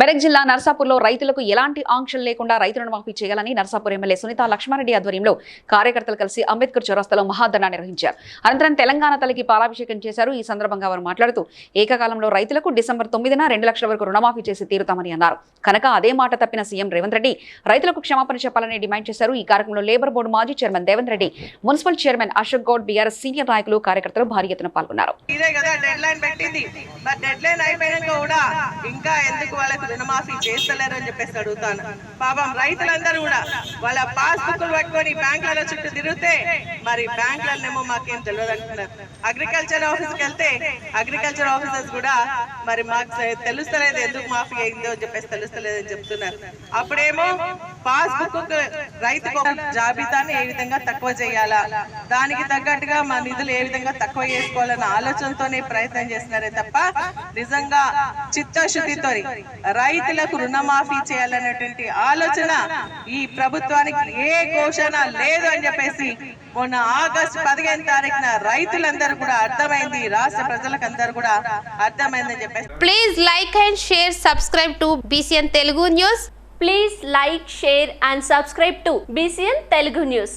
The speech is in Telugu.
మెదక్ జిల్లా నర్సాపూర్లో రైతులకు ఎలాంటి ఆంక్షలు లేకుండా రైతు రుణమాఫీ చేయాలని నర్సాపూర్ ఎమ్మెల్యే సునీత లక్ష్మారెడ్డి ఆధ్వర్యంలో కార్యకర్తలు కలిసి అంబేద్కర్ చౌరస్తాలో మహాధర్నా నిర్వహించారు. అనంతరం తెలంగాణ తల్లికి పాలాభిషేకం చేశారు. ఈ సందర్భంగా వారు మాట్లాడుతూ ఏకకాలంలో రైతులకు డిసెంబర్ తొమ్మిదిన రెండు లక్షల వరకు రుణమాఫీ చేసి తీరుతామని అన్నారు. కనుక అదే మాట తప్పిన సీఎం రేవంత్ రెడ్డి రైతులకు క్షమాపణ చెప్పాలని డిమాండ్ చేశారు. ఈ కార్యక్రమంలో లేబర్ బోర్డు మాజీ chairman Devanth Reddy municipal chairman Ashok Goud BRS senior నాయకులు కార్యకర్తలు భారీ ఎత్తున పాల్గొన్నారు. ఇంకా ఎందుకు రుణమాఫీ చేస్తలేరు అని చెప్పేసి అడుగుతాను. పాపం రైతులందరూ కూడా వాళ్ళ పాస్ బుక్లు పట్టుకొని బ్యాంకులలో చుట్టూ తిరిగితే మరి బ్యాంకులనేమో మాకేం తెలియదు అంటున్నారు. అగ్రికల్చర్ ఆఫీస్కి వెళ్తే అగ్రికల్చర్ ఆఫీసర్స్ కూడా మరి మాకు తెలుస్తలేదు ఎందుకు మాఫీ అయిందో అని చెప్పేసి తెలుస్తలేదు అని చెప్తున్నారు. అప్పుడేమో పాస్ బుక్ రైతు జాబితాని ఏ విధంగా తక్కువ చేయాలా? దానికి తగ్గట్టుగా మా నిధులు ఏ విధంగా తక్కువ చేసుకోవాలన్న ఆలోచనతోనే ప్రయత్నం చేస్తున్నారే తప్ప నిజంగా చిత్తశుద్ధితో రైతులకు రుణమాఫీ చేయాలనేటువంటి ఆలోచన ఈ ప్రభుత్వానికి ఏ ఘోషణ లేదు అని చెప్పేసి మొన్న ఆగస్టు పదిహేను తారీఖున రైతులందరూ కూడా అర్థమైంది రాష్ట్ర ప్రజలకు అందరూ కూడా అర్థమైందని చెప్పేసి. Please like and share subscribe to BCN Telugu news please like share and subscribe to BCN Telugu news